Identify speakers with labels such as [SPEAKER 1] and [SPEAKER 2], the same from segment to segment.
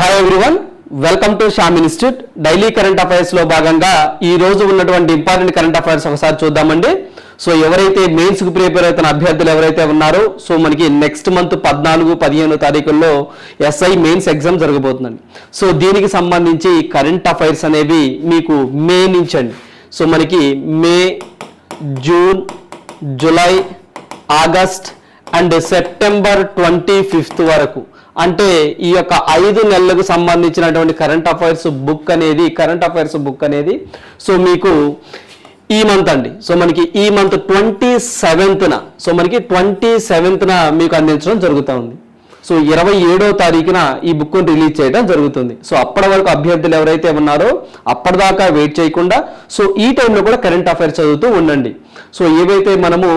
[SPEAKER 1] Hi everyone welcome to Sham institute daily current అఫైర్స్లో భాగంగా ఈ రోజు ఉన్నటువంటి ఇంపార్టెంట్ కరెంట్ అఫైర్స్ ఒకసారి చూద్దామండి. సో ఎవరైతే మెయిన్స్కు ప్రిపేర్ అవుతున్న అభ్యర్థులు ఎవరైతే ఉన్నారో సో మనకి నెక్స్ట్ మంత్ పద్నాలుగు పదిహేను తారీఖుల్లో ఎస్ఐ మెయిన్స్ ఎగ్జామ్ జరగబోతుందండి. సో దీనికి సంబంధించి కరెంట్ అఫైర్స్ అనేవి మీకు మే నుంచి అండి. సో మనకి May June July August and September twenty fifth వరకు. అంటే ఈ యొక్క ఐదు నెలలకు సంబంధించినటువంటి కరెంట్ అఫైర్స్ బుక్ అనేది కరెంట్ అఫైర్స్ బుక్ అనేది సో మీకు ఈ మంత్ అండి. సో మనకి ఈ మంత్ ట్వంటీ సెవెంత్న సో మనకి ట్వంటీ సెవెంత్న మీకు అందించడం జరుగుతూ ఉంది. సో ఇరవై ఏడో తారీఖున ఈ బుక్ను రిలీజ్ చేయడం జరుగుతుంది. సో అప్పటి వరకు అభ్యర్థులు ఎవరైతే ఉన్నారో అప్పటిదాకా వెయిట్ చేయకుండా సో ఈ టైంలో కూడా కరెంట్ అఫైర్స్ చదువుతూ ఉండండి. సో ఏవైతే మనము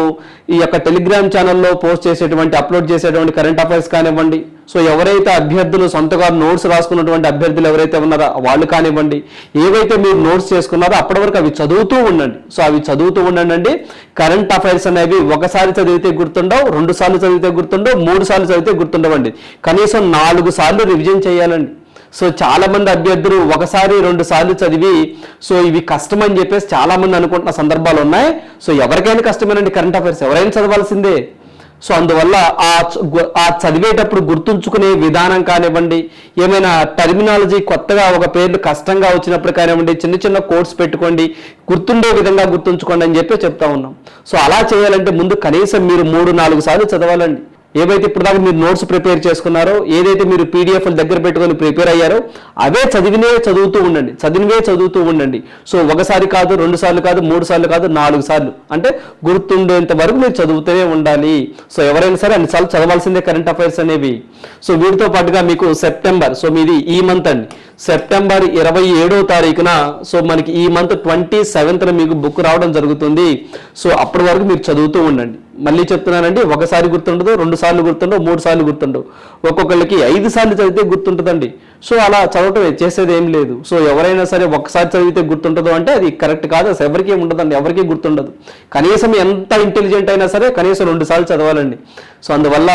[SPEAKER 1] ఈ యొక్క టెలిగ్రామ్ ఛానల్లో పోస్ట్ చేసేటువంటి అప్లోడ్ చేసేటువంటి కరెంట్ అఫైర్స్ కానివ్వండి సో ఎవరైతే అభ్యర్థులు సొంతగా నోట్స్ రాసుకున్నటువంటి అభ్యర్థులు ఎవరైతే ఉన్నారో వాళ్ళు కానివ్వండి ఏవైతే మీరు నోట్స్ చేసుకున్నారో అప్పటి వరకు అవి చదువుతూ ఉండండి. సో అవి చదువుతూ ఉండండి కరెంట్ అఫైర్స్ అనేవి ఒకసారి చదివితే గుర్తుండవు రెండు సార్లు చదివితే గుర్తుండవు మూడు సార్లు చదివితే గుర్తుండవండి. కనీసం నాలుగు సార్లు రివిజన్ చేయాలండి. సో చాలామంది అభ్యర్థులు ఒకసారి రెండు సార్లు చదివి సో ఇవి కష్టం అని చెప్పేసి చాలామంది అనుకుంటున్న సందర్భాలు ఉన్నాయి. సో ఎవరికైనా కష్టమేనండి కరెంట్ అఫైర్స్. ఎవరైనా చదవాల్సిందే. సో అందువల్ల ఆ ఆ చదివేటప్పుడు గుర్తుంచుకునే విధానం కానివ్వండి ఏమైనా టర్మినాలజీ కొత్తగా ఒక పేర్లు కష్టంగా వచ్చినప్పుడు కానివ్వండి చిన్న చిన్న కోర్స్ పెట్టుకోండి గుర్తుండే విధంగా గుర్తుంచుకోండి అని చెప్పి చెప్తా ఉన్నాం. సో అలా చేయాలంటే ముందు కనీసం మీరు మూడు నాలుగు సార్లు చదవాలండి. ఏవైతే ఇప్పుడు దాకా మీరు నోట్స్ ప్రిపేర్ చేసుకున్నారో ఏదైతే మీరు పీడిఎఫ్ దగ్గర పెట్టుకొని ప్రిపేర్ అయ్యారో అవే చదివినే చదువుతూ ఉండండి. చదివినే చదువుతూ ఉండండి. సో ఒకసారి కాదు రెండు సార్లు కాదు మూడు సార్లు కాదు నాలుగు సార్లు. అంటే గుర్తుండేంత వరకు మీరు చదువుతూనే ఉండాలి. సో ఎవరైనా సరే అన్నిసార్లు చదవాల్సిందే కరెంట్ అఫైర్స్ అనేవి. సో వీటితో పాటుగా మీకు సెప్టెంబర్ సో మీది ఈ మంత్ అండి. సెప్టెంబర్ ఇరవై ఏడో తారీఖున సో మనకి ఈ మంత్ ట్వంటీ సెవెంత్న మీకు బుక్ రావడం జరుగుతుంది. సో అప్పటి వరకు మీరు చదువుతూ ఉండండి. మళ్ళీ చెప్తున్నానండి ఒకసారి గుర్తుండదు రెండు సార్లు గుర్తుండవు మూడు సార్లు గుర్తుండవు. ఒక్కొక్కరికి ఐదు సార్లు చదివితే గుర్తుంటుందండి. సో అలా చదవటం చేసేది ఏం లేదు. సో ఎవరైనా సరే ఒకసారి చదివితే గుర్తుంటుందో అంటే అది కరెక్ట్ కాదు. అసలు ఎవరికీ ఉండదండి ఎవరికీ గుర్తుండదు. కనీసం ఎంత ఇంటెలిజెంట్ అయినా సరే కనీసం రెండు సార్లు చదవాలండి. సో అందువల్ల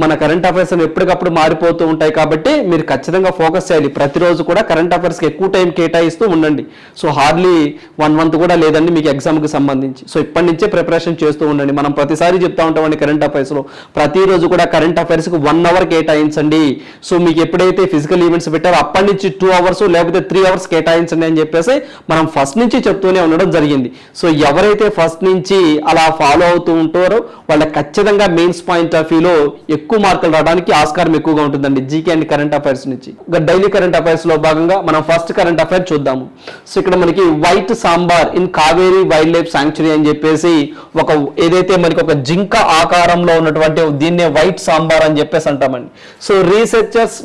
[SPEAKER 1] మన కరెంట్ అఫైర్స్ ఎప్పటికప్పుడు మారిపోతూ ఉంటాయి కాబట్టి మీరు ఖచ్చితంగా ఫోకస్ చేయాలి. ప్రతిరోజు కూడా కరెంట్ అఫైర్స్కి ఎక్కువ టైం కేటాయిస్తూ ఉండండి. సో హార్డ్లీ వన్ మంత్ కూడా లేదండి మీకు ఎగ్జామ్కి సంబంధించి. సో ఇప్పటి నుంచే ప్రిపరేషన్ చేస్తూ ఉండండి. మనం ప్రతిసారి చెప్తా ఉంటామండి కరెంట్ అఫైర్స్లో ప్రతిరోజు కూడా కరెంట్ అఫైర్స్కి వన్ అవర్ కేటాయించండి. సో మీకు ఎప్పుడైతే ఫిజికల్ ఈవెంట్స్ పెట్టారో అప్పటి నుంచి టూ అవర్స్ లేకపోతే త్రీ అవర్స్ కేటాయించండి అని చెప్పేసి మనం ఫస్ట్ నుంచి చెప్తూనే ఉండడం జరిగింది. సో ఎవరైతే ఫస్ట్ నుంచి అలా ఫాలో అవుతూ ఉంటారో వాళ్ళకి ఖచ్చితంగా మెయిన్స్ పాయింట్ ఆఫ్ వ్యూలో ఎక్కువ మార్కులు రావడానికి ఆస్కారం ఎక్కువగా ఉంటుందండి జీకే అండ్ కరెంట్ అఫైర్స్ నుంచి. డైలీ కరెంట్ అఫైర్స్లో భాగంగా మనం ఫస్ట్ కరెంట్ అఫైర్ చూద్దాము. సో ఇక్కడ మనకి white sambar in Kaveri wildlife sanctuary అని చెప్పేసి ఒక ఏదైతే మనకి ఒక జింక ఆకారంలో ఉన్నటువంటి దీన్నే వైట్ సాంబార్ అని చెప్పేసి అంటామండి. So researchers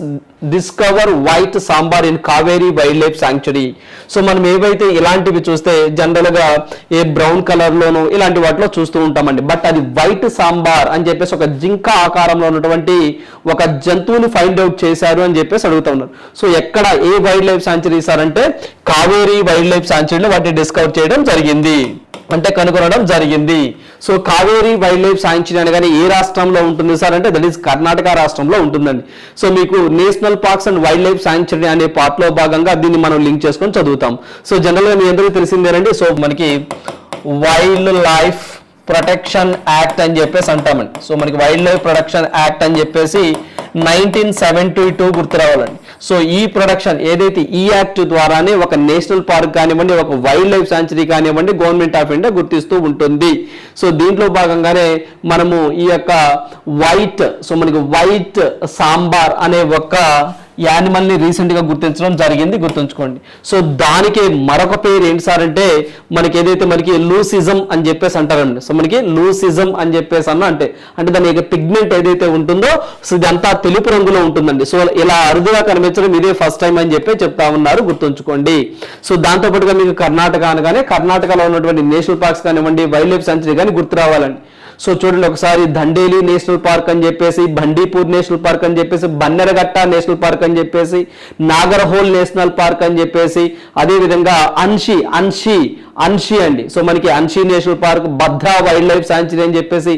[SPEAKER 1] discover white sambar in Kaveri wildlife sanctuary so మనం ఏవైతే ఇలాంటివి చూస్తే జనరల్గా ఏ బ్రౌన్ కలర్ లోను ఇలాంటి వాటిలో చూస్తూ ఉంటామండి. బట్ అది వైట్ సాంబార్ అని చెప్పేసి ఒక జింక ఆకారంలో ఉన్నటువంటి ఒక జంతువుని ఫైండ్ అవుట్ చేశారు అని చెప్పేసి అడుగుతా ఉన్నారు. సో ఎక్కడ ఏ వైల్డ్ లైఫ్ సాంచురీ సార్ అంటే కావేరీ వైల్డ్ లైఫ్ సాంచురీలో వాటిని డిస్కవర్ చేయడం జరిగింది. అంటే కనుగొనడం జరిగింది. So Kaveri wildlife sanctuary అనగానే ఏ రాష్ట్రంలో ఉంటుంది సార్? అంటే దట్ ఈస్ కర్ణాటక రాష్ట్రంలో ఉంటుందండి. సో మీకు national parks and wildlife sanctuary అనే పార్ట్లో లో భాగంగా దీన్ని మనం లింక్ చేసుకొని చదువుతాం. సో జనరల్గా మీ అందరికీ తెలిసిందేనండి. సో మనకి వైల్డ్ లైఫ్ ప్రొటెక్షన్ యాక్ట్ అని చెప్పేసి అంటామండి. సో మనకి వైల్డ్ లైఫ్ ప్రొటెక్షన్ యాక్ట్ అని చెప్పేసి నైన్టీన్ సెవెంటీ టూ గుర్తు రావాలండి. సో ఈ ప్రొడక్షన్ ఏదైతే ఈ యాక్ట్ ద్వారానే ఒక నేషనల్ పార్క్ కానివ్వండి ఒక వైల్డ్ లైఫ్ సాంచురీ కానివ్వండి గవర్నమెంట్ ఆఫ్ ఇండియా గుర్తిస్తూ ఉంటుంది. సో దీంట్లో భాగంగానే మనము ఈ యొక్క వైట్ సో మనకి వైట్ సాంబార్ అనే ఒక యానిమల్ని రీసెంట్గా గుర్తించడం జరిగింది గుర్తుంచుకోండి. సో దానికి మరొక పేరు ఏంటి సార్ అంటే మనకి ఏదైతే మనకి లూసిజం అని చెప్పేసి అంటారండి. సో మనకి లూసిజం అని చెప్పేసి అన్న అంటే అంటే దాని యొక్క పిగ్మెంట్ ఏదైతే ఉంటుందో సో ఇదంతా తెలుపు రంగులో ఉంటుందండి. సో ఇలా అరుదుగా కనిపించడం ఇదే ఫస్ట్ టైం అని చెప్పి చెప్తా ఉన్నారు గుర్తుంచుకోండి. సో దాంతో పాటుగా మీకు కర్ణాటక అనగానే కర్ణాటకలో ఉన్నటువంటి నేషనల్ పార్క్స్ కానివ్వండి వైల్డ్ లైఫ్ సెంచరీ కానీ గుర్తు రావాలండి. సో చూడండి ఒకసారి దండేలి నేషనల్ పార్క్ అని చెప్పేసి బండీపూర్ నేషనల్ పార్క్ అని చెప్పేసి బన్నెరగట్ట నేషనల్ పార్క్ అని చెప్పేసి నాగర్హోల్ నేషనల్ పార్క్ అని చెప్పేసి అదే విధంగా అన్షి అన్షి అన్షి అండి. సో మనకి Anshi national park Bhadra wildlife sanctuary అని చెప్పేసి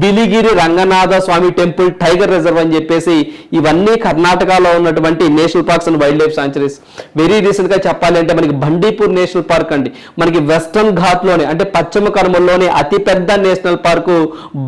[SPEAKER 1] Biligiri Ranganatha Swamy temple tiger reserve అని చెప్పేసి ఇవన్నీ కర్ణాటకలో ఉన్నటువంటి national parks and wildlife sanctuaries very రీసెంట్గా చెప్పాలి అంటే మనకి బండీపూర్ నేషనల్ పార్క్ అండి. మనకి వెస్ట్రన్ ఘాట్లోని అంటే పశ్చిమ కనుమల్లోని అతిపెద్ద national park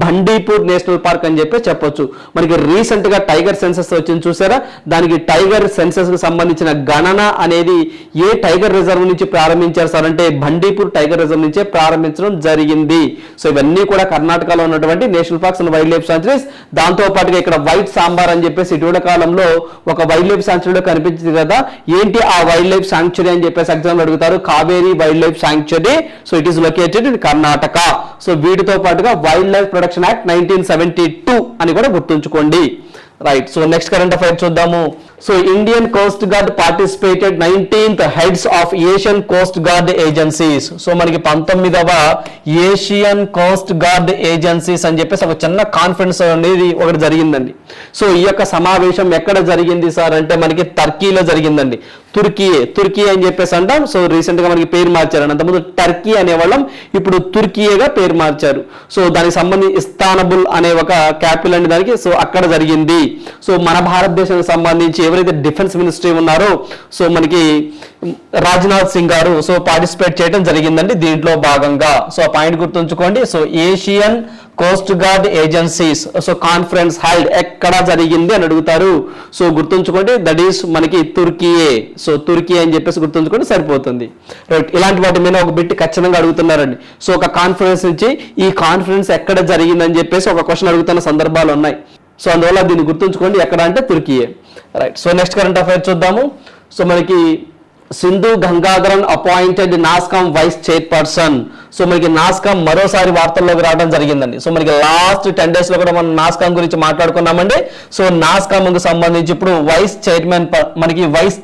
[SPEAKER 1] Bandipur national park అని చెప్పి చెప్పొచ్చు. మనకి రీసెంట్గా టైగర్ సెన్సెస్ వచ్చింది చూసారా? దానికి టైగర్ సెన్సెస్కు సంబంధించిన గణన అనేది ఏ టైగర్ రిజర్వ్ నుంచి ప్రారంభించారు సార్? అంటే ఉదయపూర్ టైగర్ రిజర్వ్ నుంచే ప్రారంభించడం జరిగింది. సో ఇవన్నీ కూడా కర్ణాటకలో ఉన్నటువంటి national parks and wildlife sanctuaries దాంతో పాటుగా ఇక్కడ వైట్ సాంబార్ అని చెప్పేసి ఇటీవల కాలంలో ఒక వైల్డ్ లైఫ్ సాంచురీలో కనిపించింది కదా. ఏంటి ఆ వైల్డ్ లైఫ్ సాంక్చురీ అని చెప్పేసి ఎగ్జామ్ అడుగుతారు. Kaveri wildlife sanctuary so it is located in Karnataka. So వీటితో పాటుగా wildlife production act nineteen seventy two అని కూడా గుర్తుంచుకోండి. Right. So next current affair చూద్దాము. So Indian coast guard participated nineteenth heads of Asian coast guard agencies so మనకి పంతొమ్మిదవ Asian coast guard agencies అని చెప్పేసి ఒక చిన్న కాన్ఫరెన్స్ అనేది ఒకటి జరిగిందండి. సో ఈ యొక్క సమావేశం ఎక్కడ జరిగింది సార్? అంటే మనకి టర్కీలో జరిగిందండి. తుర్కీ తుర్కీ అని చెప్పేసి అంటాం. సో రీసెంట్గా మనకి పేరు మార్చారు అంతకుముందు టర్కీ అనేవాళ్ళం. ఇప్పుడు తుర్కీయేగా పేరు మార్చారు. సో దానికి సంబంధించి ఇస్తానబుల్ అనే ఒక క్యాపిటల్ అండి దానికి. సో అక్కడ జరిగింది. సో మన భారతదేశానికి సంబంధించి ఎవరైతే డిఫెన్స్ మినిస్ట్రీ ఉన్నారో సో మనకి రాజ్నాథ్ సింగ్ గారు సో పార్టిసిపేట్ చేయడం జరిగిందండి దీంట్లో భాగంగా. సో ఆ పాయింట్ గుర్తుంచుకోండి. So Asian coast guard agencies so conference held ఎక్కడ జరిగింది అని అడుగుతారు. సో గుర్తుంచుకోండి దట్ ఈస్ మనకి తుర్కీయే. సో తుర్కీ అని చెప్పేసి గుర్తుంచుకోండి సరిపోతుంది. రైట్ ఇలాంటి వాటి మీద ఒక బిట్ ఖచ్చితంగా అడుగుతున్నారండి. సో ఒక కాన్ఫరెన్స్ నుంచి ఈ కాన్ఫరెన్స్ ఎక్కడ జరిగిందని చెప్పేసి ఒక క్వశ్చన్ అడుగుతున్న సందర్భాలు ఉన్నాయి. సో అందువల్ల దీన్ని గుర్తుంచుకోండి ఎక్కడ అంటే Turkiye. Right so next current affair చూద్దాము. సో మనకి Sindhu Gangadharan appointed NASSCOM vice chairperson so మనకి నాస్కామ్ మరోసారి వార్తల్లోకి రావడం జరిగిందండి. సో మనకి లాస్ట్ టెన్ డేస్లో కూడా మనం నాస్కామ్ గురించి మాట్లాడుకున్నామండి. సో నాస్కామ్ సంబంధించి ఇప్పుడు వైస్ చైర్మన్ మనకి వైస్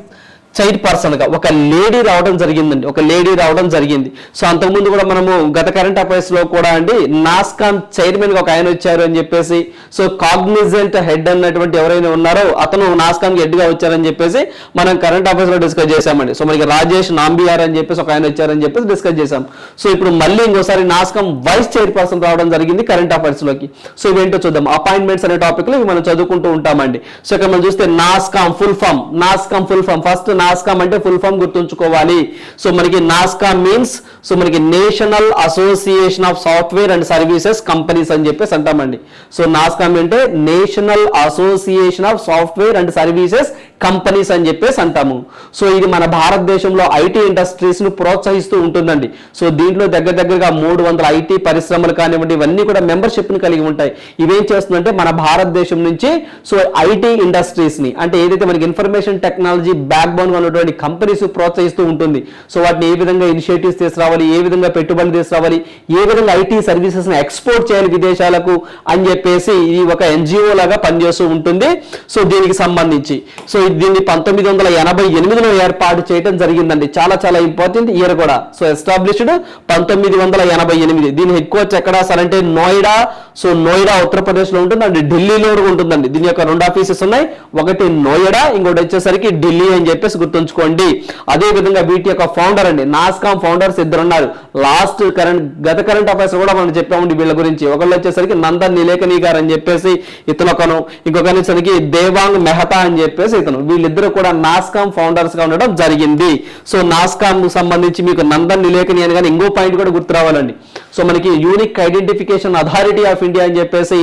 [SPEAKER 1] చైర్ పర్సన్గా ఒక లేడీ రావడం జరిగిందండి. ఒక లేడీ రావడం జరిగింది. సో అంతకుముందు కూడా మనము గత కరెంట్ అఫైర్స్లో కూడా అండి నాస్కామ్ చైర్మన్గా ఒక ఆయన వచ్చారు అని చెప్పేసి సో కాగ్నిజెంట్ హెడ్ అన్నటువంటి ఎవరైనా ఉన్నారో అతను నాస్కామ్కి హెడ్గా వచ్చారని చెప్పేసి మనం కరెంట్ అఫైర్స్లో డిస్కస్ చేశామండి. సో మనకి రాజేష్ నాంబియార్ అని చెప్పేసి ఒక ఆయన వచ్చారని చెప్పేసి డిస్కస్ చేశాం. సో ఇప్పుడు మళ్ళీ ఇంకోసారి నాస్కామ్ వైస్ చైర్పర్సన్ రావడం జరిగింది కరెంట్ అఫైర్స్లోకి సో ఇవేంటో చూద్దాం. అపాయింట్మెంట్స్ అనే టాపిక్లో ఇవి మనం చదువుకుంటూ ఉంటామండి. సో ఇక్కడ మనం చూస్తే NASSCOM full form NASSCOM full form first NASSCOM అంటే ఫుల్ ఫామ్ గుర్తుంచుకోవాలి. సో మనకి నాస్కామ్ మీన్స్ సో మనకి national association of software and services companies అని చెప్పేసి అంటామండి. సో నాస్కామ్ అంటే national association of software and services companies అని చెప్పేసి అంటాము. సో ఇది మన భారతదేశంలో ఐటీ ఇండస్ట్రీస్ను ప్రోత్సహిస్తూ ఉంటుందండి. సో దీంట్లో దగ్గర దగ్గరగా మూడు వందల ఐటీ పరిశ్రమలు కానివ్వండి ఇవన్నీ కూడా మెంబర్షిప్ని కలిగి ఉంటాయి. ఇవేం చేస్తుందంటే మన భారతదేశం నుంచి సో ఐటీ ఇండస్ట్రీస్ని అంటే ఏదైతే మనకి ఇన్ఫర్మేషన్ టెక్నాలజీ బ్యాక్ బోన్ ఉన్నటువంటి కంపెనీస్ ప్రోత్సహిస్తూ ఉంటుంది. సో వాటిని ఏ విధంగా ఇనిషియేటివ్స్ తీసుకురావాలి ఏ విధంగా పెట్టుబడులు తీసుకురావాలి ఏ విధంగా ఐటీ సర్వీసెస్ని ఎక్స్పోర్ట్ చేయాలి విదేశాలకు అని చెప్పేసి ఇది ఒక ఎన్జిఓ లాగా పనిచేస్తూ ఉంటుంది. సో దీనికి సంబంధించి. సో దీన్ని పంతొమ్మిది వందల ఎనభై ఎనిమిదిలో ఏర్పాటు చేయడం జరిగిందండి. చాలా చాలా ఇంపార్టెంట్ ఇయర్ కూడా. సో ఎస్టాబ్లిష్డ్ పంతొమ్మిది వందల ఎనభై ఎనిమిది. దీని హెడ్ క్వార్టర్ ఎక్కడ? సార్ అంటే నోయిడా సో నోయిడా ఉత్తరప్రదేశ్లో ఉంటుంది. అండ్ ఢిల్లీలో కూడా ఉంటుందండి. దీని యొక్క రెండు ఆఫీసెస్ ఉన్నాయి. ఒకటి నోయిడా ఇంకోటి వచ్చేసరికి ఢిల్లీ అని చెప్పేసి గుర్తుంచుకోండి. అదే విధంగా వీటి యొక్క ఫౌండర్ అండి. నాస్కామ్ ఫౌండర్స్ ఇద్దరు ఉన్నారు. లాస్ట్ కరెంట్ గత కరెంట్ అఫైర్స్ కూడా మనం చెప్పామండి వీళ్ళ గురించి. ఒకళ్ళు వచ్చేసరికి నందన్ నిలేకని గారు అని చెప్పేసి ఇతను ఒకను ఇంకొక వచ్చేసరికి దేవాంగ్ మెహతా అని చెప్పేసి ఇతను. వీళ్ళిద్దరు కూడా నాస్కామ్ ఫౌండర్స్గా ఉండడం జరిగింది. సో నాస్కామ్కు సంబంధించి మీకు నందన్ నిలేకని అని కానీ ఇంకో పాయింట్ కూడా గుర్తు రావాలండి సో మనకి unique identification authority of India అని చెప్పేసి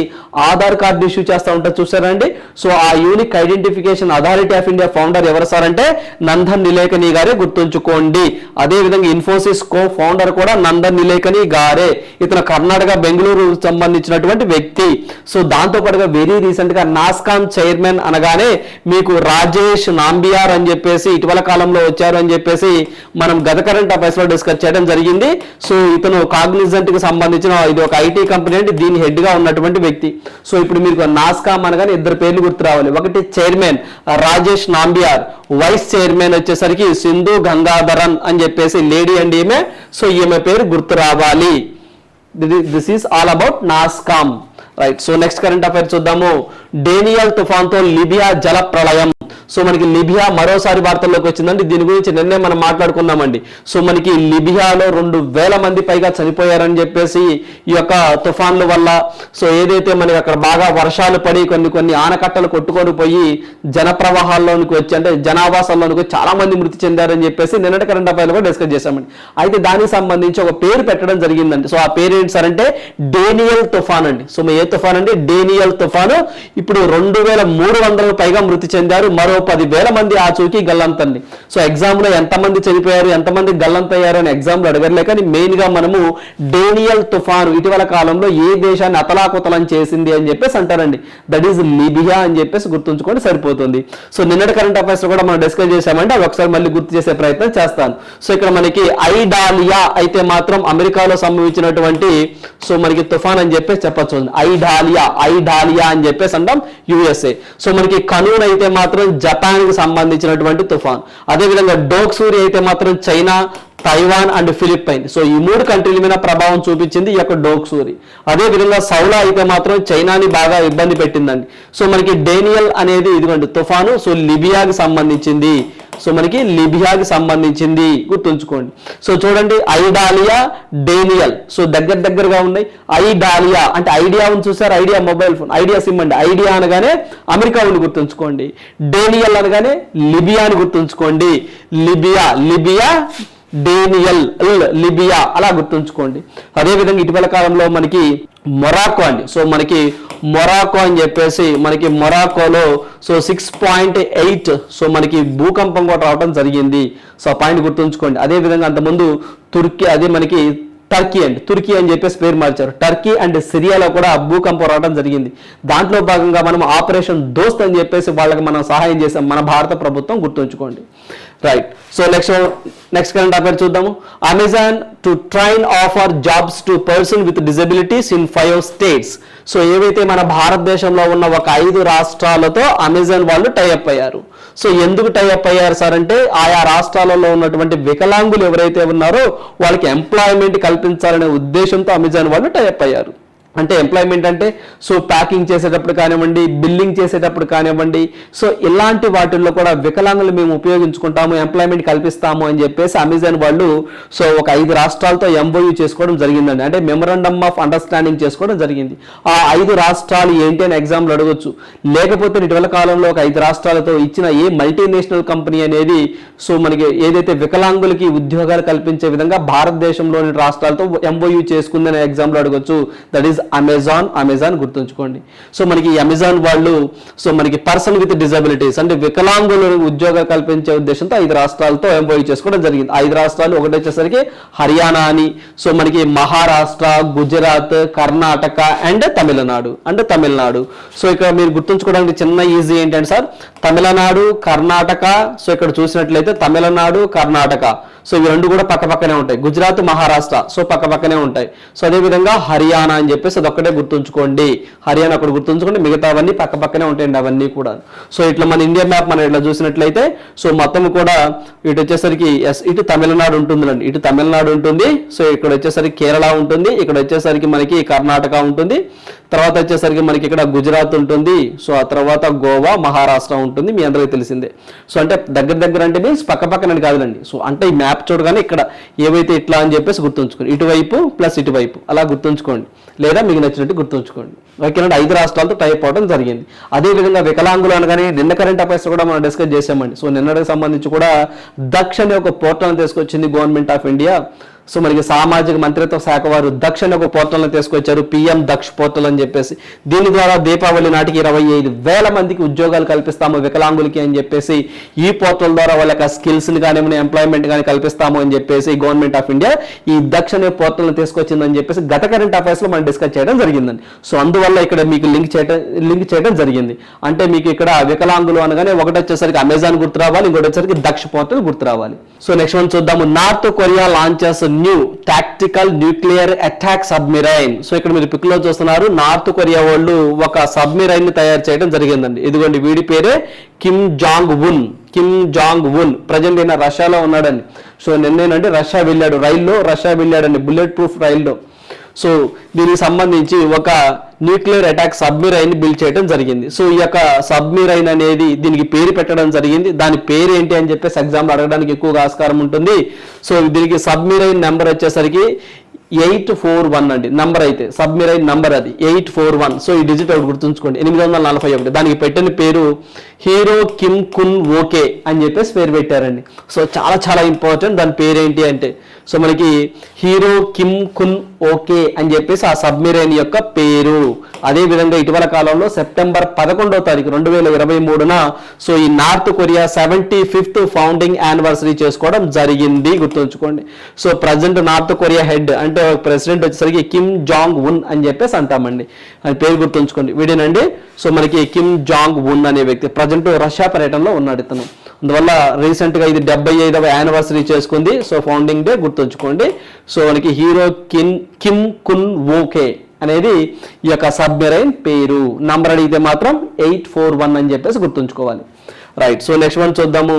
[SPEAKER 1] ఆధార్ కార్డు ఇష్యూ చేస్తూ ఉంటారు చూసారండి సో ఆ unique identification authority of India founder ఎవరు సార్ అంటే నందన్ నిలేకని గారే గుర్తుంచుకోండి. అదేవిధంగా ఇన్ఫోసిస్ కో ఫౌండర్ కూడా నందన్ నిలేకని గారే. ఇతను కర్ణాటక బెంగళూరు సంబంధించినటువంటి వ్యక్తి. సో దాంతో పాటుగా వెరీ రీసెంట్గా నాస్కామ్ చైర్మన్ అనగానే మీకు రాజేష్ నాంబియార్ అని చెప్పేసి ఇటీవల కాలంలో వచ్చారు అని చెప్పేసి మనం గత కరెంట్ అఫైర్స్లో డిస్కస్ చేయడం జరిగింది. సో ఇతను కాగ్నిజన్ కి సంబంధించిన ఇది ఒక ఐటీ కంపెనీ అంటే దీని హెడ్గా ఉన్నటువంటి వ్యక్తి. సో ఇప్పుడు మీకు నాస్కామ్ అనగానే ఇద్దరు పేర్లు గుర్తు రావాలి. ఒకటి chairman Rajesh Nambiar. Vice chairman వచ్చేసరికి సింధు గంగాధరన్ అని చెప్పేసి లేడీ అండ్ ఈమె. సో ఈమె పేరు గుర్తు రావాలి. This is all about NASSCOM. Right so next current affair చూద్దాము. డేనియల్ తుఫాన్తో లిబియా జల ప్రళయం. సో మనకి లిబియా మరోసారి వార్తల్లోకి వచ్చిందండి. దీని గురించి నిన్నే మనం మాట్లాడుకున్నామండి. సో మనకి లిబియాలో రెండు వేల మంది పైగా చనిపోయారని చెప్పేసి ఈ యొక్క తుఫాన్ల వల్ల సో ఏదైతే మనకి అక్కడ బాగా వర్షాలు పడి కొన్ని కొన్ని ఆనకట్టలు కొట్టుకొని పోయి జన ప్రవాహాల్లోనికి వచ్చి అంటే జనావాసాల్లోనికి చాలా మంది మృతి చెందారని చెప్పేసి నిన్నటి కరెంట్ అఫైర్లు కూడా డిస్కస్ చేశామండి. అయితే దానికి సంబంధించి ఒక పేరు పెట్టడం జరిగిందండి. సో ఆ పేరు ఏంటి సార్ అంటే డేనియల్ తుఫాన్ అండి. సో ఏ తుఫాన్ అండి? డేనియల్ తుఫాను. ఇప్పుడు రెండు వేల మూడు వందలకు పైగా మృతి చెందారు. మరో పదివేల మంది ఆచూకీ గల్లంతండి సో ఎగ్జామ్లో ఎంతమంది చనిపోయారు ఎంతమంది గల్లంతయ్యారు అని ఎగ్జామ్లో అడగలే కానీ మెయిన్గా మనము డేనియల్ తుఫాను ఇటీవల కాలంలో ఏ దేశాన్ని అతలాకుతలం చేసింది అని చెప్పేసి అంటారండి. దట్ ఈస్ లిబియా అని చెప్పేసి గుర్తుంచుకోండి సరిపోతుంది. సో నిన్నటి కరెంట్ అఫైర్స్ కూడా మనం డిస్కస్ చేశామంటే అవి ఒకసారి మళ్ళీ గుర్తు చేసే ప్రయత్నం చేస్తాను. సో ఇక్కడ మనకి ఐడాలియా అయితే మాత్రం అమెరికాలో సంభవించినటువంటి సో మనకి తుఫాన్ అని చెప్పేసి చెప్పచ్చు. ఐడాలియా ఐడాలియా అని చెప్పేసి అంటే. యుఎస్ఏ సో మనకి కనూన్ అయితే మాత్రం జపాన్కి సంబంధించినటువంటి తుఫాన్. అదేవిధంగా డోక్సూరి అయితే మాత్రం China Taiwan and Philippine. So ఈ మూడు కంట్రీల మీద ప్రభావం చూపించింది ఈ యొక్క డోక్సూరి అదే విధంగా సౌలా అయితే మాత్రం చైనాని బాగా ఇబ్బంది పెట్టిందండి. సో మనకి డేనియల్ అనేది ఇదిగోండి తుఫాను సో లిబియాకి సంబంధించింది. సో మనకి లిబియాకి సంబంధించింది గుర్తుంచుకోండి. సో చూడండి ఐడాలియా డేనియల్. సో దగ్గర దగ్గరగా ఉన్నాయి. ఐడాలియా అంటే ఐడియా ఉంది చూసారు? Idea mobile phone. Idea SIM అండి. ఐడియా అనగానే అమెరికా ఉంది గుర్తుంచుకోండి. డేనియల్ అనగానే లిబియా అని గుర్తుంచుకోండి. లిబియా లిబియా డేనియల్ లిబియా అలా గుర్తుంచుకోండి. అదేవిధంగా ఇటీవల కాలంలో మనకి మొరాకో అండి. సో మనకి మొరాకో అని చెప్పేసి మనకి మొరాకోలో so six point eight so మనకి భూకంపం కూడా రావడం జరిగింది. సో ఆ పాయింట్ గుర్తుంచుకోండి. అదేవిధంగా అంతకుముందు తుర్కీ అదే మనకి టర్కీ అండి. తుర్కీ అని చెప్పేసి పేరు మార్చారు. టర్కీ అండ్ సిరియాలో కూడా భూకంపం రావడం జరిగింది. దాంట్లో భాగంగా మనం ఆపరేషన్ దోస్త్ అని చెప్పేసి వాళ్ళకి మనం సహాయం చేసాం మన భారత ప్రభుత్వం గుర్తుంచుకోండి. Right so next next current affair చూద్దాము. Amazon to train offer jobs to person with disabilities in five states so ఏవైతే మన భారతదేశంలో ఉన్న ఒక ఐదు రాష్ట్రాలతో అమెజాన్ వాళ్ళు టైఅప్ అయ్యారు. సో ఎందుకు టైఅప్ అయ్యారు సార్ అంటే ఆయా రాష్ట్రాలలో ఉన్నటువంటి వికలాంగులు ఎవరైతే ఉన్నారో వాళ్ళకి ఎంప్లాయ్మెంట్ కల్పించాలనే ఉద్దేశంతో అమెజాన్ వాళ్ళు టైఅప్ అయ్యారు. అంటే ఎంప్లాయ్మెంట్ అంటే సో ప్యాకింగ్ చేసేటప్పుడు కానివ్వండి బిల్లింగ్ చేసేటప్పుడు కానివ్వండి సో ఇలాంటి వాటిల్లో కూడా వికలాంగులు మేము ఉపయోగించుకుంటాము ఎంప్లాయ్మెంట్ కల్పిస్తాము అని చెప్పేసి అమెజాన్ వాళ్ళు సో ఒక ఐదు రాష్ట్రాలతో ఎంఓయూ చేసుకోవడం జరిగిందండి. అంటే మెమరాండమ్ ఆఫ్ అండర్స్టాండింగ్ చేసుకోవడం జరిగింది. ఆ ఐదు రాష్ట్రాలు ఏంటి అని ఎగ్జామ్లు అడగొచ్చు. లేకపోతే ఇటీవల కాలంలో ఒక ఐదు రాష్ట్రాలతో ఇచ్చిన ఏ మల్టీనేషనల్ కంపెనీ అనేది సో మనకి ఏదైతే వికలాంగులకి ఉద్యోగాలు కల్పించే విధంగా భారతదేశంలోని రాష్ట్రాలతో ఎంఓయూ చేసుకుందని ఎగ్జామ్లో అడగొచ్చు. దట్ ఈస్ అమెజాన్ అమెజాన్ గుర్తుంచుకోండి. సో మనకి అమెజాన్ వాళ్ళు సో మనకి పర్సన్ విత్ డిజబిలిటీస్ అంటే వికలాంగులకు ఉద్యోగాలు కల్పించే ఉద్దేశంతో ఐదు రాష్ట్రాలతో ఎంపోయి చేసుకోవడం జరిగింది. ఐదు రాష్ట్రాలు ఒకటి వచ్చేసరికి హర్యానా అని. సో మనకి మహారాష్ట్ర గుజరాత్ కర్ణాటక అండ్ తమిళనాడు అంటే తమిళనాడు. సో ఇక్కడ మీరు గుర్తుంచుకోవడానికి చిన్న ఈజీ ఏంటంటే సార్ తమిళనాడు కర్ణాటక సో ఇక్కడ చూసినట్లయితే తమిళనాడు కర్ణాటక. సో ఇవి రెండు కూడా పక్క పక్కనే ఉంటాయి. గుజరాత్ మహారాష్ట్ర సో పక్క పక్కనే ఉంటాయి. సో అదే విధంగా హర్యానా అని చెప్పేసి అదొక్కటే గుర్తుంచుకోండి. హర్యానా ఒకటి గుర్తుంచుకోండి. మిగతావన్నీ పక్క పక్కనే ఉంటాయండి అవన్నీ కూడా. సో ఇట్లా మన ఇండియా మ్యాప్ మనం ఇట్లా చూసినట్లయితే సో మొత్తం కూడా ఇటు వచ్చేసరికి ఎస్ ఇటు తమిళనాడు ఉంటుందండి ఇటు తమిళనాడు ఉంటుంది. సో ఇక్కడ వచ్చేసరికి కేరళ ఉంటుంది. ఇక్కడ వచ్చేసరికి మనకి కర్ణాటక ఉంటుంది. తర్వాత వచ్చేసరికి మనకి ఇక్కడ గుజరాత్ ఉంటుంది. సో ఆ తర్వాత గోవా మహారాష్ట్ర ఉంటుంది. మీ అందరికీ తెలిసిందే. సో అంటే దగ్గర దగ్గర అంటే మీన్స్ పక్క పక్కన కాదులండి. సో అంటే ఈ మ్యాప్ చూడగానే ఇక్కడ ఏవైతే ఇట్లా అని చెప్పేసి గుర్తుంచుకోండి. ఇటువైపు ప్లస్ ఇటువైపు. అలా గుర్తుంచుకోండి. లేదా మీకు నచ్చినట్టు గుర్తుంచుకోండి. ఓకేనండి? ఐదు రాష్ట్రాలతో టైప్ అవడం జరిగింది. అదేవిధంగా వికలాంగులు అనగానే నిన్న కరెంట్ అఫైర్స్ కూడా మనం డిస్కస్ చేసామండి సో నిన్నటికి సంబంధించి కూడా దక్ష అనే ఒక పోర్టల్ తీసుకొచ్చింది గవర్నమెంట్ ఆఫ్ ఇండియా సో మనకి సామాజిక మంత్రిత్వ శాఖ వారు దక్షిణ ఒక పోర్టల్ని తీసుకొచ్చారు పిఎం దక్ష పోర్టల్ అని చెప్పేసి. దీని ద్వారా దీపావళి నాటికి ఇరవై ఐదు వేల మందికి ఉద్యోగాలు కల్పిస్తాము వికలాంగులకి అని చెప్పేసి. ఈ పోర్టల్ ద్వారా వాళ్ళ యొక్క స్కిల్స్ని కానివ్వండి ఎంప్లాయ్మెంట్ కానీ కల్పిస్తాము అని చెప్పేసి గవర్నమెంట్ ఆఫ్ ఇండియా ఈ దక్షిణ పోర్టల్ని తీసుకొచ్చిందని చెప్పేసి గత కరెంట్ అఫైర్స్లో మనం డిస్కస్ చేయడం జరిగిందండి. సో అందువల్ల ఇక్కడ మీకు లింక్ చేయడం లింక్ చేయడం జరిగింది. అంటే మీకు ఇక్కడ వికలాంగులు అనగానే ఒకటి వచ్చేసరికి అమెజాన్ గుర్తు రావాలి ఇంకోటి వచ్చేసరికి దక్ష పోర్టల్ గుర్తు రావాలి సో నెక్స్ట్ వన్ చూద్దాము. North Korea launches new tactical nuclear attack submarine so ఇక్కడ మీరు పిక్లో చూస్తున్నారు నార్త్ కొరియా వాళ్ళు ఒక సబ్మిరైన్ని తయారు చేయడం జరిగిందండి. ఇదిగోండి వీడి పేరే Kim Jong Un Kim Jong Un present ఈయన రష్యాలో ఉన్నాడండి. సో నిన్నేనండి రష్యా వెళ్ళాడు రైల్లో రష్యా వెళ్ళాడండి బుల్లెట్ ప్రూఫ్ రైల్లో. సో దీనికి సంబంధించి ఒక న్యూక్లియర్ అటాక్ సబ్మిరైన్ బిల్డ్ చేయడం జరిగింది. సో ఈ యొక్క సబ్మిరైన్ అనేది దీనికి పేరు పెట్టడం జరిగింది. దాని పేరు ఏంటి అని చెప్పేసి ఎగ్జామ్ అడగడానికి ఎక్కువగా ఆస్కారం ఉంటుంది. సో దీనికి సబ్మిరైన్ నెంబర్ వచ్చేసరికి ఎయిట్ ఫోర్ వన్ అండి. నంబర్ అయితే సబ్మిరైన్ నంబర్ అది ఎయిట్ ఫోర్ వన్. సో ఈ డిజిట్ ఒకటి గుర్తుంచుకోండి. ఎనిమిది వందల నలభై ఒకటి. దానికి పెట్టిన పేరు హీరో కిమ్ కున్ ఓకే అని చెప్పేసి పేరు పెట్టారండి. సో చాలా చాలా ఇంపార్టెంట్ దాని పేరు ఏంటి అంటే సో మనకి హీరో కిమ్ కున్ ఓకే అని చెప్పేసి ఆ సబ్మిరైన్ యొక్క పేరు. అదే విధంగా ఇటీవల కాలంలో సెప్టెంబర్ పదకొండవ తారీఖు రెండు వేల ఇరవై మూడున సో ఈ North Korea seventy fifth founding anniversary చేసుకోవడం జరిగింది. గుర్తుంచుకోండి. So present North Korea head అంటే ప్రెసిడెంట్ వచ్చేసరికి కిమ్ జాంగ్ ఉన్ అని చెప్పేసి అంటామండి. అని పేరు గుర్తుంచుకోండి. వీడేనండి? సో మనకి కిమ్ జాంగ్ ఉన్ అనే వ్యక్తి. ప్రజెంట్ రష్యా పర్యటనలో ఉన్నాడు ఇతను. అందువల్ల రీసెంట్గా ఇది డెబ్బై ఐదవ యానివర్సరీ చేసుకుంది. సో ఫౌండింగ్ డే గుర్తుంచుకోండి. సో మనకి హీరో కిన్ కిమ్ కున్ ఓకే అనేది ఈ యొక్క సబ్మెరైన్ పేరు. నంబర్ అడిగితే మాత్రం ఎయిట్ ఫోర్ వన్ అని చెప్పేసి గుర్తుంచుకోవాలి. రైట్ సో నెక్స్ట్ వన్ చూద్దాము.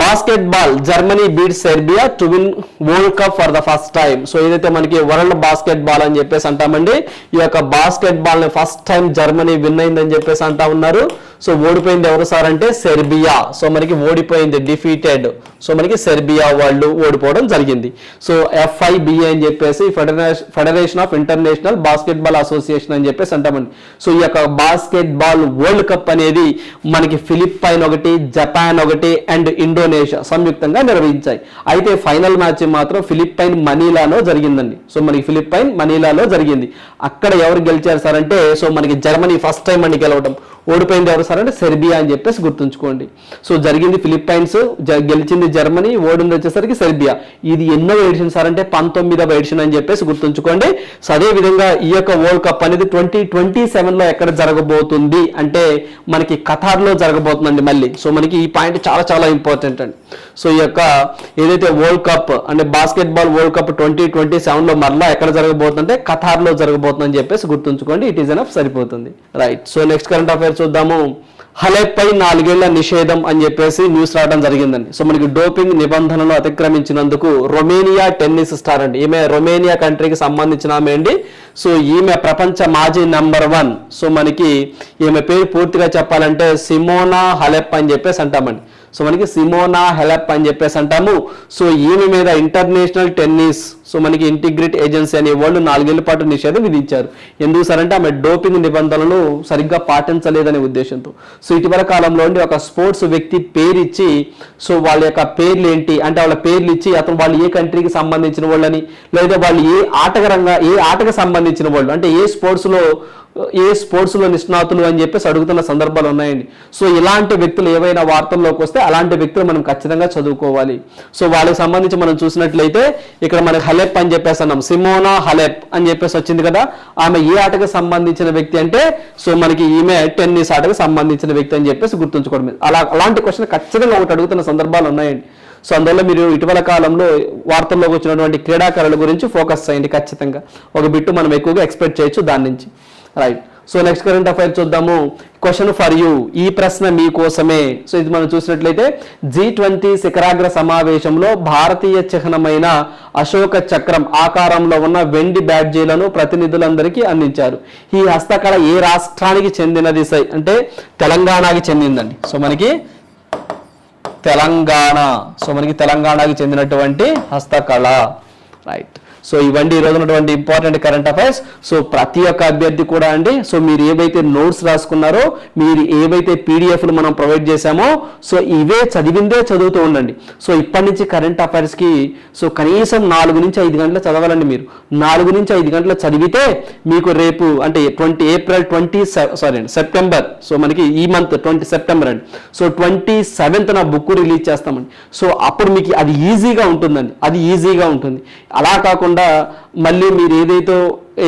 [SPEAKER 1] Basketball Germany beat Serbia to win world cup for the first time so ఏదైతే మనకి వరల్డ్ బాస్కెట్ బాల్ అని చెప్పేసి అంటామండి ఈ యొక్క బాస్కెట్ బాల్ని ఫస్ట్ టైం జర్మనీ విన్ అయిందని చెప్పేసి అంటా ఉన్నారు. సో ఓడిపోయింది ఎవరు సార్ అంటే సెర్బియా. సో మనకి ఓడిపోయింది డిఫీటెడ్ సో మనకి సెర్బియా వాళ్ళు ఓడిపోవడం జరిగింది. సో ఎఫ్ఐబిఏ అని చెప్పేసి federation federation of international basketball association అని చెప్పేసి అంటామండి. సో ఈ యొక్క బాస్కెట్బాల్ వరల్డ్ కప్ అనేది మనకి ఫిలిప్పైన్ ఒకటి జపాన్ ఒకటి అండ్ ఇండోనేషియా సంయుక్తంగా నిర్వహించాయి. అయితే ఫైనల్ మ్యాచ్ మాత్రం ఫిలిప్పైన్ మనీలాలో జరిగిందండి. సో మనకి ఫిలిప్పైన్ మనీలాలో జరిగింది. అక్కడ ఎవరు గెలిచారు సార్ అంటే సో మనకి జర్మనీ ఫస్ట్ టైం అండి గెలవడం ఓడిపోయింది ఎవరు సార్ సెర్బియా అని చెప్పేసి గుర్తుంచుకోండి. సో జరిగింది ఫిలిప్పైన్స్ గెలిచింది జర్మనీ ఓడింది వచ్చేసరికి సెర్బియా. ఇది ఎన్నో ఎడిషన్ సార్ అంటే పంతొమ్మిదవ ఎడిషన్ అని చెప్పేసి గుర్తుంచుకోండి. సో అదే విధంగా ఈ యొక్క వరల్డ్ కప్ అనేది ట్వంటీ ట్వంటీ సెవెన్లో ఎక్కడ జరగబోతుంది అంటే మనకి ఖతార్ జరగబోతుందండి మళ్ళీ. సో మనకి ఈ పాయింట్ చాలా చాలా ఇంపార్టెంట్ అండి. సో ఈ యొక్క ఏదైతే వరల్డ్ కప్ అంటే basketball world cup twenty twenty సెవెన్లో మరలా ఎక్కడ జరగబోతుందంటే ఖతార్లో జరగబోతుందని చెప్పేసి గుర్తుంచుకోండి. ఇట్ ఈస్ ఎనఫ్ సరిపోతుంది. Right so next current affair చూద్దాము. హలెప్ పై నాలుగేళ్ళ నిషేధం అని చెప్పేసి న్యూస్ రావడం జరిగిందండి. సో మనకి డోపింగ్ నిబంధనలు అతిక్రమించినందుకు రొమేనియా టెన్నిస్ స్టార్ అండి. ఈమె రొమేనియా కంట్రీకి సంబంధించిన ఆమె అండి. సో ఈమె ప్రపంచ మాజీ నంబర్ వన్ సో మనకి ఈమె పేరు పూర్తిగా చెప్పాలంటే సిమోనా హలెప్ అని చెప్పేసి అంటామండి. సో మనకి సిమోనా హెలప్ అని చెప్పేసి అంటాము. సో ఈమె మీద ఇంటర్నేషనల్ టెన్నిస్ సో మనకి ఇంటిగ్రేట్ ఏజెన్సీ అనే వాళ్ళు నాలుగేళ్ళ పాటు నిషేధం విధించారు. ఎందుకు సరంటే అంటే ఆమె డోపింగ్ నిబంధనలను సరిగ్గా పాటించలేదనే ఉద్దేశంతో. సో ఇటీవల కాలంలో ఒక స్పోర్ట్స్ వ్యక్తి పేరు ఇచ్చి సో వాళ్ళ యొక్క పేర్లు ఏంటి అంటే వాళ్ళ పేర్లు ఇచ్చి అతను వాళ్ళు ఏ కంట్రీకి సంబంధించిన వాళ్ళని లేదా వాళ్ళు ఏ ఆటకరంగా ఏ ఆటకు సంబంధించిన వాళ్ళు అంటే ఏ స్పోర్ట్స్లో ఏ స్పోర్ట్స్లో నిష్ణాతులు అని చెప్పేసి అడుగుతున్న సందర్భాలు ఉన్నాయండి. సో ఇలాంటి వ్యక్తులు ఏవైనా వార్తల్లోకి వస్తే అలాంటి వ్యక్తులు మనం ఖచ్చితంగా చదువుకోవాలి. సో వాళ్ళకి సంబంధించి మనం చూసినట్లయితే ఇక్కడ మనకి హలెప్ అని చెప్పేసి అన్నాం. సిమోనా హలెప్ అని చెప్పేసి వచ్చింది కదా. ఆమె ఏ ఆటకు సంబంధించిన వ్యక్తి అంటే సో మనకి ఈమె టెన్నిస్ ఆటకు సంబంధించిన వ్యక్తి అని చెప్పేసి గుర్తుంచుకోవడం. అలా అలాంటి క్వశ్చన్ ఖచ్చితంగా ఒకటి అడుగుతున్న సందర్భాలు ఉన్నాయండి. సో అందువల్ల మీరు ఇటీవల కాలంలో వార్తల్లోకి వచ్చినటువంటి క్రీడాకారుల గురించి ఫోకస్ చేయండి ఖచ్చితంగా. ఒక బిట్టు మనం ఎక్కువగా ఎక్స్పెక్ట్ చేయొచ్చు దాని నుంచి. Right so next current affair చూద్దాము. క్వశ్చన్ ఫర్ యూ ఈ ప్రశ్న మీకోసమే సో ఇది మనం చూసినట్లయితే జీ ట్వంటీ శిఖరాగ్ర సమావేశంలో భారతీయ చిహ్నమైన అశోక చక్రం ఆకారంలో ఉన్న వెండి బ్యాడ్జీలను ప్రతినిధులందరికీ అందించారు. ఈ హస్తకళ ఏ రాష్ట్రానికి చెందినది సై అంటే తెలంగాణకి చెందిందండి. సో మనకి తెలంగాణ. సో మనకి తెలంగాణకి చెందినటువంటి హస్తకళ. రైట్ సో ఇవన్నీ ఈరోజు ఉన్నటువంటి ఇంపార్టెంట్ కరెంట్ అఫైర్స్ సో ప్రతి ఒక్క అభ్యర్థి కూడా అండి సో మీరు ఏవైతే నోట్స్ రాసుకున్నారో మీరు ఏవైతే పీడిఎఫ్లు మనం ప్రొవైడ్ చేశామో సో ఇవే చదివిందే చదువుతూ ఉండండి. సో ఇప్పటి నుంచి కరెంట్ అఫైర్స్కి సో కనీసం నాలుగు నుంచి ఐదు గంటలు చదవాలండి మీరు. నాలుగు నుంచి ఐదు గంటలు చదివితే మీకు రేపు అంటే ట్వంటీ ఏప్రిల్ ట్వంటీ సారీ అండి సెప్టెంబర్ సో మనకి ఈ మంత్ ట్వంటీ సెప్టెంబర్ అండి. సో ట్వంటీ సెవెంత్ నా బుక్ రిలీజ్ చేస్తామండి. సో అప్పుడు మీకు అది ఈజీగా ఉంటుందండి. అది ఈజీగా ఉంటుంది. అలా కాకుండా మళ్ళీ మీరు ఏదైతే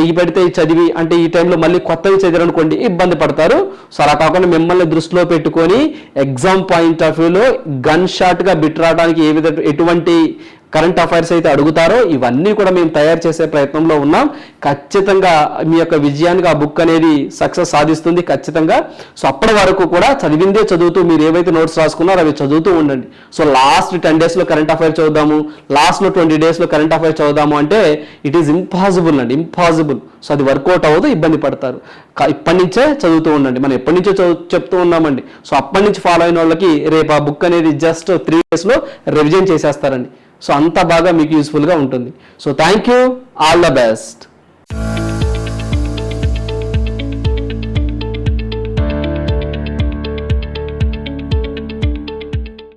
[SPEAKER 1] ఈ పెడితే చదివి అంటే ఈ టైంలో మళ్ళీ కొత్తవి చదివారనుకోండి ఇబ్బంది పడతారు. సో అలా కాకుండా మిమ్మల్ని దృష్టిలో పెట్టుకొని ఎగ్జామ్ పాయింట్ ఆఫ్ వ్యూలో గన్ షాట్గా బిట్ రావడానికి ఏ విధ ఎటువంటి కరెంట్ అఫైర్స్ అయితే అడుగుతారో ఇవన్నీ కూడా మేము తయారు చేసే ప్రయత్నంలో ఉన్నాం. ఖచ్చితంగా మీ యొక్క విజయానికి ఆ బుక్ అనేది సక్సెస్ సాధిస్తుంది ఖచ్చితంగా. సో అప్పటి వరకు కూడా చదివిందే చదువుతూ మీరు ఏవైతే నోట్స్ రాసుకున్నారో అవి చదువుతూ ఉండండి. సో లాస్ట్ టెన్ డేస్లో కరెంట్ అఫైర్ చదువుదాము లాస్ట్లో ట్వంటీ డేస్లో కరెంట్ అఫైర్ చదువుదాము అంటే ఇట్ ఈస్ ఇంపాసిబుల్ అండి ఇంపాసిబుల్ సో అది వర్కౌట్ అవ్వదు ఇబ్బంది పడతారు. ఇప్పటి నుంచే చదువుతూ ఉండండి. మనం ఎప్పటి నుంచో చదువు చెప్తూ ఉన్నామండి. సో అప్పటి నుంచి ఫాలో అయిన వాళ్ళకి రేపు ఆ బుక్ అనేది జస్ట్ త్రీ డేస్లో రివిజన్ చేసేస్తారండి. సో అంత బాగా మీకు యూస్ఫుల్గా ఉంటుంది. So thank you all the best